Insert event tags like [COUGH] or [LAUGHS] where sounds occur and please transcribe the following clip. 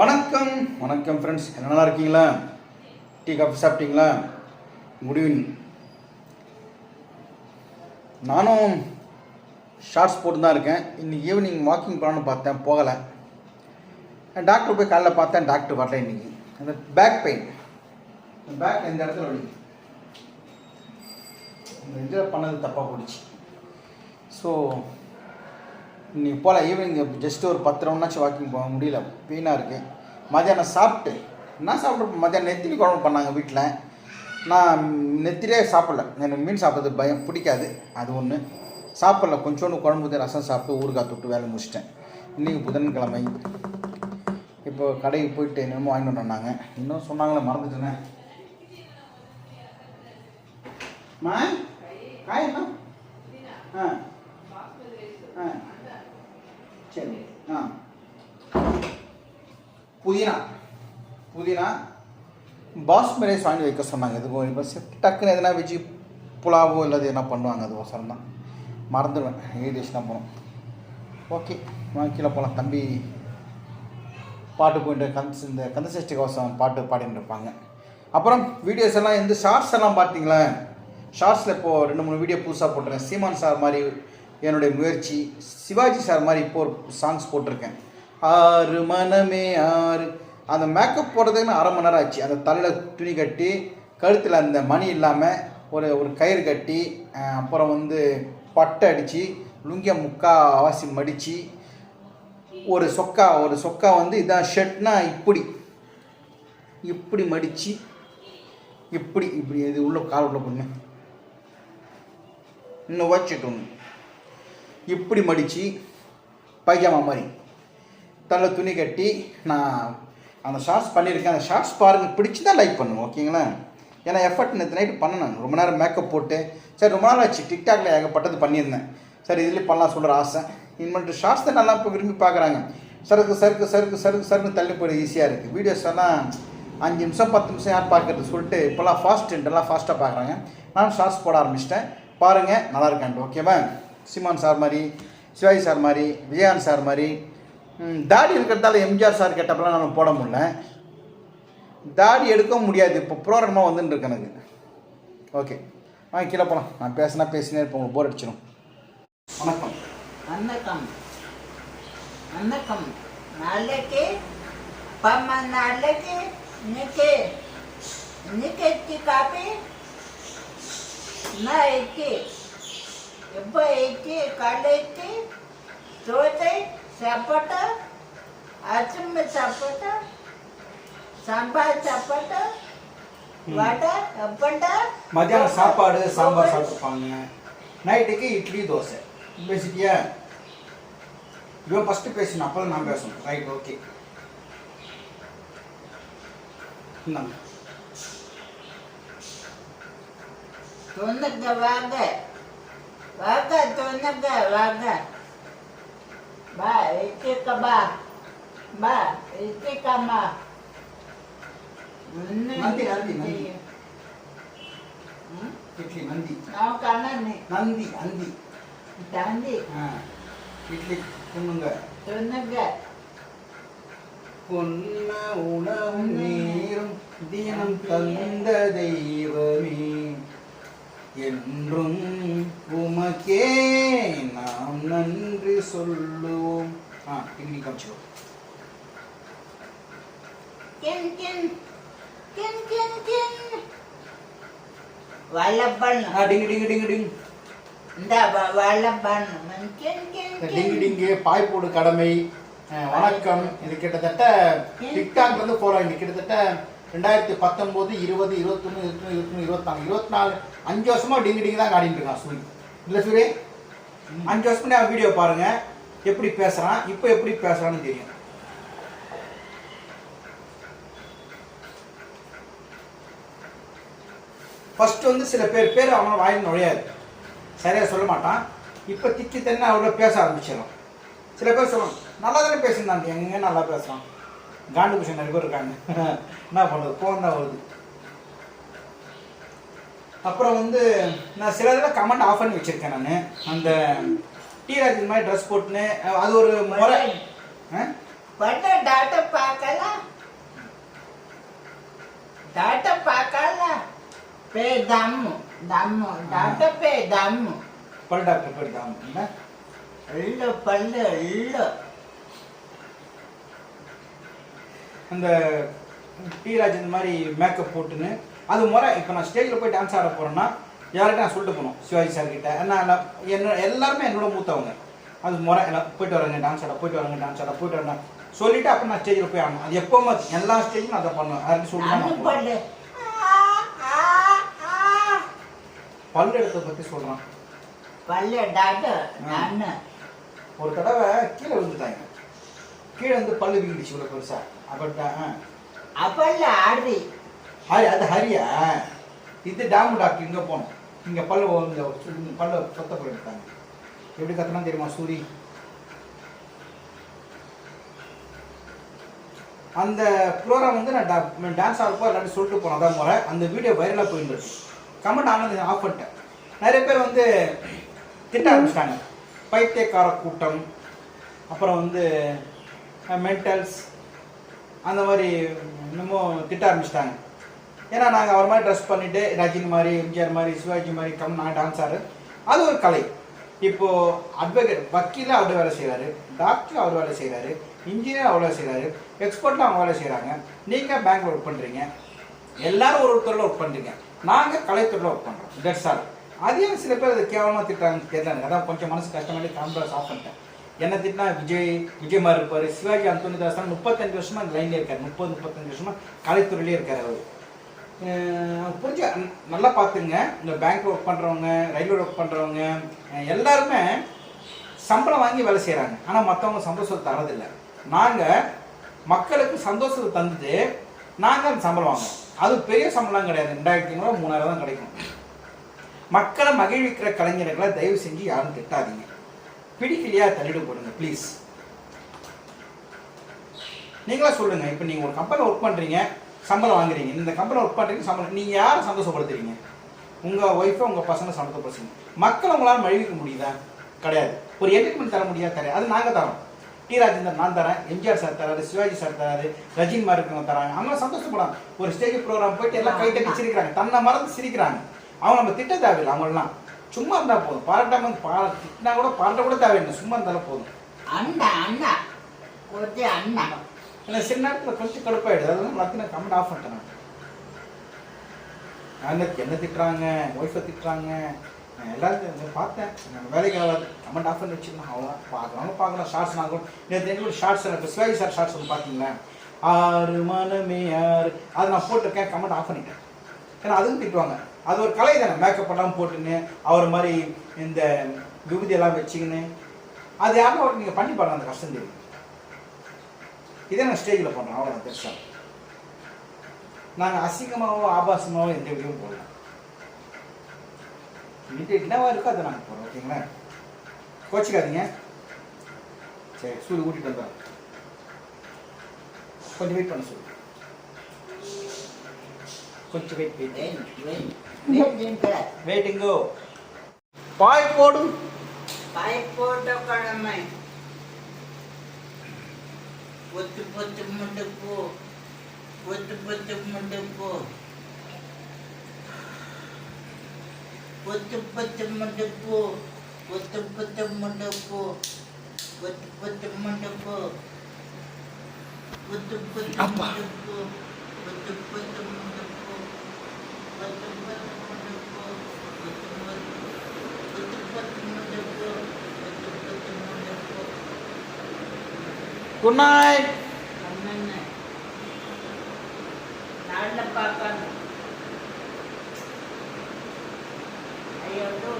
வணக்கம். வணக்கம் ஃப்ரெண்ட்ஸ் நல்லா இருக்கீங்களா? டீ காஃபி சாப்பிட்டீங்களா? குட் ஈவினிங் நானும் ஷார்ட்ஸ் போட்டு தான் இருக்கேன். இன்னைக்கு ஈவினிங் வாக்கிங் போகலான்னு பார்த்தேன். போகலை. டாக்டர் போய் காலைல பார்த்தேன். டாக்டர் வரல இன்றைக்கி அந்த பேக் பெயின் பேக் இந்த இடத்துல வலி? இந்த இதில் பண்ணது தப்பாக போயிடுச்சு. ஸோ நீங்கள் போகல ஈவினிங் ஜஸ்ட் ஒரு பத்து ரவுண்டாச்சும் வாக்கிங் போக முடியல. பெயினாக இருக்குது மதியானம் சாப்பிட்டு என்ன சாப்பிட்ற மதியானம் நெத்திலி குழம்பு பண்ணாங்க வீட்டில் நான் நெத்திலே சாப்பிடல. எனக்கு மீன் சாப்பிட்றது பயம் பிடிக்காது. அது ஒன்று சாப்பிடல கொஞ்சோண்டு குழம்பு ஊற்றி ரசம் சாப்பிட்டு ஊறுகாய் தொட்டு வேலை முடிச்சிட்டேன். இன்றைக்கி புதன்கிழமை. இப்போ கடைக்கு போயிட்டு என்னமோ வாங்கிட்டு வந்தாங்க. இன்னும் சொன்னாங்களே மறந்துட்டேனே. காய் என்ன? ஆ ஆ. சரி ஆ. புதினா. புதினா. பாஸ்மதி ரைஸ் வாங்கி வைக்க சொன்னாங்க. எதுவும் இப்போ டக்குன்னு எதனா வச்சு புலாவோ இல்லை எதனா பண்ணுவாங்க. அது தான் மறந்துடுவேன். ஏடிஎஸ் தான் போகணும் ஓகே. வாங்க கீழே போகலாம் தம்பி பாட்டு போயிட்டு கந்த இந்த கந்தசஷ்டி கவசம் பாட்டு பாடிட்டு இருப்பாங்க. அப்புறம் வீடியோஸ் எல்லாம் இந்த ஷார்ட்ஸ் எல்லாம் பார்த்தீங்களேன் ஷார்ட்ஸில் இப்போது ரெண்டு மூணு வீடியோ புதுசாக போட்டுறேன் சீமான் சார் மாதிரி என்னுடைய முயற்சி சிவாஜி சார் மாதிரி இப்போ ஒரு சாங்ஸ் போட்டிருக்கேன். ஆறு மனமே ஆறு. அந்த மேக்கப் போடுறதுக்கு நான் அரை மணி நேரம் ஆச்சு. அந்த தலையில் துணி கட்டி கழுத்தில் அந்த மணி இல்லாமல் ஒரு ஒரு கயிறு கட்டி அப்புறம் வந்து பட்டை அடித்து லுங்கிய முக்கா வாசி மடித்து ஒரு சொக்கா ஒரு சொக்கா வந்து இதான் ஷர்ட்னா இப்படி. இப்படி மடித்து இப்படி இப்படி. இது உள்ள கால் உள்ள பொண்ணு இன்னும் வச்சுட்டு ஒன்று இப்படி மடித்து பைஜாமா மாதிரி. தலை துணி கட்டி நான் அந்த ஷார்ட்ஸ் பண்ணியிருக்கேன். அந்த ஷார்ட்ஸ் பாருங்கள் பிடிச்சி தான் லைக் பண்ணுவோம் ஓகேங்களா ஏன்னா எஃபர்ட் நேற்று நைட்டு பண்ணணும் ரொம்ப நேரம் மேக்கப் போட்டு சரி ரொம்ப நாள் ஆச்சு டிக்டாக்ல ஏகப்பட்டது பண்ணியிருந்தேன். சரி இதுலேயும் பண்ணலாம் சொல்கிற ஆசை. இனிமேட்டு ஷார்ட்ஸ் தான் நல்லா இப்போ விரும்பி பார்க்குறாங்க சருக்கு சருக்கு சருக்கு சருக்கு சருக்கு தள்ளி போய் ஈஸியாக இருக்குது வீடியோஸ் எல்லாம் அஞ்சு நிமிஷம் பத்து நிமிஷம் யார் பார்க்குறது சொல்லிட்டு இப்போல்லாம் ஃபாஸ்ட் எல்லாம் ஃபாஸ்ட்டாக பார்க்குறாங்க நான் ஷார்ட்ஸ் போட ஆரம்பிச்சிட்டேன். பாருங்கள் நல்லா இருக்காண்டு ஓகேவா சிமான் சார் மாதிரி சிவாஜி சார் மாதிரி விஜயகாந்த் சார் மாதிரி தாடி இருக்கிறதால எம்ஜிஆர் சார் கேட்டப்பெல்லாம் நம்ம போட முடியல. தாடி எடுக்க முடியாது. இப்போ ப்ரோக்ராமாக வந்துன்னு இருக்கு எனக்கு. ஓகே. வாங்க கீழே போகலாம் நான் பேசினா பேசினே இருப்போம் உங்களுக்கு போர் அடிச்சிடும் வணக்கம். வணக்கம். வணக்கம். நாளைக்கு பம்ம நாளைக்கு இன்னைக்கு இன்னைக்கு காப்பி? நான் எத்தி எப்போ எத்தி காலை எத்தி தோசை சாப்பாடு அச்சும்ப சாப்பாடு சாம்பார் சாப்பாடு வடை அப்பண்டா மத்தியானம் சாப்பாடு சாம்பார் சாப்பிட்டுப்பாங்க நைட்டுக்கு இட்லி தோசை பேசிட்டியா இவன் ஃபஸ்ட்டு பேசணும் அப்போ தான் நான் பேசணும் ரைட் ஓகே இந்தாங்க தொண்ணுங்க வாங்க வாங்க தொண்ணுங்க வாங்க. பா இட்லிக்கம்மா பா இட்லிக்கம்மா நந்தி நந்தி நந்தி இட்லி நந்தி நான் கண்ணனி நந்தி நந்தி நந்தி இட்லி தொண்ணுங்க. தொண்ணுங்க. பொன்ன உணவும் நேரும் தினம் தந்த தெய்வமே. என்றும் உனக்கே நாம் நன்றி சொல்லுவோம். ஆ டிங் இந்த டிங்கு பாய் போடு கடமை. வணக்கம். இது கிட்டத்தட்ட டிக்டாக் வந்து போறோம் இது கிட்டத்தட்ட ரெண்டாயிரத்தி பத்தொன்பது இருபது இருபத்தொன்று இருபத்தொன்று இருபத்தி இருபத்தாங்க இருபத்தி நாலு அஞ்சு வருஷமா டிங்கு டிங்கு தான் ஆடிட்டு இருக்கான் சுனி இல்லை சூரி அஞ்சு வருஷம் பண்ணி வீடியோ பாருங்க. எப்படி பேசுகிறான் இப்போ எப்படி பேசுகிறான்னு தெரியும். ஃபஸ்ட்டு வந்து சில பேர் பேர் அவனோட வாயில் நுழையாது. சரியாக சொல்ல மாட்டான். இப்போ திக்கி தண்ணி அவ்வளோ பேச ஆரம்பிச்சிடும். சில பேர் சொல்லணும் நல்லா தானே பேசியிருந்தான் எங்கே நல்லா பேசுகிறான் காண்டு குஷன் நிறைய பேர் இருக்காங்க. [LAUGHS] என்ன பண்ணுறது ஃபோன் தான் வருது. அப்புறம் வந்து நான் சில இதில் கமெண்ட் ஆஃப் பண்ணி வச்சுருக்கேன் நான். அந்த டீராஜ் இந்த மாதிரி ட்ரெஸ் போட்டுன்னு அது ஒரு முறை ஆ? பட்ட டாக்டர் பார்க்கல? டாட்ட பார்க்கல? பே தம்மு தம்மு டாட்ட பே தம்மு. பல் டாக்டர் போயிருக்காங்க என்ன எள்ளு பல்லு எள்ளு அந்த டி ராஜ் இந்த மாதிரி மேக்கப் போட்டுன்னு அது முறை. இப்போ நான் ஸ்டேஜில் போய் டான்ஸ் ஆட போகிறேன்னா யார்கிட்ட நான் சொல்லிட்டு போகணும். சிவாஜி சார் கிட்ட. ஏன்னா நான் என்ன எல்லாருமே என்னோட மூத்தவங்க. அது முறை எல்லாம் போயிட்டு வரேங்க டான்ஸ் ஆட போயிட்டு வரேங்க டான்ஸ் ஆட போயிட்டு வரேன் சொல்லிட்டு அப்புறம் நான் ஸ்டேஜில் போய் ஆடணும். அது எப்போவுமே எல்லா ஸ்டேஜும் அதை பண்ணுவேன். யாருக்கு சொல்லி அண்ணு நான் பல்லு எடுத்த பற்றி சொல்கிறான் பல்லு ஒரு தடவை கீழே விழுந்துட்டாங்க. கீழே வந்து பல்லு வீங்கிடுச்சு இவ்வளோ பெருசா. அப்போ அப்பல்ல ஆடி ஹரி அது ஹரியா? இது டேம் டாக்டர் இங்கே போனோம் இங்கே பல்லு இந்த பல்ல சொத்த போயிருக்காங்க எப்படி கத்தனா தெரியுமா சூரி? அந்த ப்ரோக்ராம் வந்து நான் டான்ஸ் ஆகிறப்போ எல்லாரும் சொல்லிட்டு போனேன் அதான் முறை. அந்த வீடியோ வைரலாக போயிருந்துச்சு கமெண்ட் ஆனால் ஆஃப் பண்ணிட்டேன். நிறைய பேர் வந்து திட்ட ஆரம்பிச்சிட்டாங்க. பைத்தியக்கார கூட்டம் அப்புறம் வந்து மென்டல்ஸ் அந்த மாதிரி இன்னமும் திட்ட ஆரம்பிச்சிட்டாங்க. ஏன்னா நாங்கள் அவர் மாதிரி ட்ரெஸ் பண்ணிட்டு ரஜினி மாதிரி எம்ஜிஆர் மாதிரி சிவாஜி மாதிரி கம் நான் டான்ஸ் ஆடு. அது ஒரு கலை. இப்போது அட்வொகேட் வக்கீலாக அவர் வேலை செய்கிறாரு டாக்டர் அவர் வேலை செய்கிறாரு இன்ஜினியர் அவர் வேலை செய்கிறாரு எக்ஸ்பர்ட்டில் அவங்க வேலை செய்கிறாங்க நீங்கள் பேங்க் ஒர்க் பண்ணுறீங்க எல்லாரும் ஒரு ஒருத்தரில் ஒர்க் பண்ணுறீங்க நாங்கள் கலைத்துறையில் ஒர்க் பண்ணுறோம் தட்ஸ் ஆல் அதையும் சில பேர் அது கேவலமாக திட்டுறாங்க தெரியல. அதான் கொஞ்சம் மனசு கஷ்டமாட்டி கான்ஃபரன்ஸ் ஆஃப் பண்ணிட்டேன். என்ன திட்டினா விஜய் விஜய் மாதிரி இருப்பார். சிவாஜி அந்தோனி தாசன் முப்பத்தஞ்சு வருஷமாக அந்த லைன்லேயே இருக்கார். முப்பது முப்பத்தஞ்சு வருஷமாக கலைத்துறையிலே இருக்கார் அவர். புரிஞ்சு நல்லா பார்த்துங்க. இந்த பேங்க் ஒர்க் பண்ணுறவங்க ரயில்வே ஒர்க் பண்ணுறவங்க எல்லாருமே சம்பளம் வாங்கி வேலை செய்கிறாங்க ஆனால் மற்றவங்க சந்தோஷத்தை தரதில்லை நாங்கள் மக்களுக்கு சந்தோஷத்தை தந்துட்டு நாங்கள் அந்த சம்பளம் வாங்குவோம் அது பெரிய சம்பளம் கிடையாது. ரெண்டாயிரத்தி ஐநூறுவா மூணாயிரம் தான் கிடைக்கும். மக்களை மகிழ்விக்கிற கலைஞர்களை தயவு செஞ்சு யாரும் திட்டாதீங்க. பிடிக்கலையா தள்ளிட போடுங்க ப்ளீஸ் நீங்களா சொல்லுங்க. இப்போ நீங்கள் ஒரு கம்பெனி ஒர்க் பண்ணுறீங்க சம்பளம் வாங்குறீங்க. இந்த கம்பெனி ஒர்க் பண்ணுறீங்க சம்பளம். நீங்கள் யாரை சந்தோஷப்படுத்துறீங்க? உங்கள் ஒய்ஃபை உங்கள் பசங்களை சந்தோஷப்படுத்துங்க மக்களை உங்களால் மழிவிக்க முடியுதா? கிடையாது. ஒரு என்டர்டைன்மெண்ட் தர முடியாது தரேன் அது நாங்கள் தரோம். டி. ராஜேந்தர் நான் தரேன். எம்ஜிஆர் சார் தராரு சிவாஜி சார் தராரு ரஜினி இருக்கவங்க தராங்க. அவங்க சந்தோஷப்படாங்க ஒரு ஸ்டேஜ் ப்ரோக்ராம் போயிட்டு எல்லாம் கை தட்டி சிரிக்கிறாங்க. தன்னை மறந்து சிரிக்கிறாங்க. அவங்க நம்ம திட்ட தேவையில்லை அவங்களெல்லாம் சும்மா இருந்தால் போதும். பாராட்டாம பாரா திட்டினா கூட பாராட்ட கூட தேவையில்லை. சும்மா இருந்தாலும் போதும். அண்ணா அண்ணா. அண்ணா. எனக்கு சில நேரத்தில் கொஞ்சம் கடுப்பாயிடுது அதெல்லாம் எல்லாத்தையும் நான் கமெண்ட் ஆஃப் பண்ணிட்டேன் நான். என்ன திட்டுறாங்க ஒய்ஃபை திட்டுறாங்க? நான் எல்லாத்தையும் பார்த்தேன். நான் வேலைக்கு ஆகாது கமெண்ட் ஆஃப் பண்ணி வச்சுருந்தேன் அவ்வளோதான் பார்க்குறவங்க பார்க்கலாம் ஷார்ட்ஸ் நாங்கள் நேற்று எனக்கு ஷார்ட்ஸ் இப்போ சிவாஜி சார் ஷார்ட்ஸ் வந்து பார்த்தீங்களேன் ஆறு மனமே ஆறு. அதை நான் போட்டிருக்கேன் கமெண்ட் ஆஃப் பண்ணிட்டேன். ஏன்னா அதுவும் திட்டுவாங்க. அது ஒரு கலை தானே. மேக்கப் எல்லாம் போட்டுன்னு அவர் மாதிரி இந்த விபூதி எல்லாம் வச்சுக்கின்னு. அது யாரும் நீங்கள் பண்ணி பாருங்க அந்த கஷ்டம் தெரியும். இதே நான் ஸ்டேஜில் பண்ணுறோம் அவ்வளோ பெருசாக நாங்கள் அசிங்கமாகவோ ஆபாசமாகவோ எந்த வீடியோவும் போடல. வீட்டு என்னவா இருக்கோ அதை நாங்கள் போடுறோம் ஓகேங்களா? கோச்சிக்காதீங்க. சரி சூடு கூட்டிகிட்டு வந்தோம் கொஞ்சம் வெயிட் பண்ண சொல்லு கொஞ்சம் wait wait wait wait wait வெயிட்டிங்கோ பாய் போடும். பாய் போட்ட கிழமை பொத்து பொத்து முண்டு போ பொத்து பொத்து முண்டு போ பொத்து பொத்து முண்டு போ பொத்து பொத்து முண்டு போ பொத்து பொத்து முண்டு போ பொத்து பொத்து அப்பா. முண்டு போ பொத்து பொத்து முண்டு போ பொத்து பொத்து முண்டு போ பொத்து பொத்து பொத்து பொத்து முண்டு குட் நைட் அண்ணன்னு நாளில் பார்க்கணும் ஐயோ டூ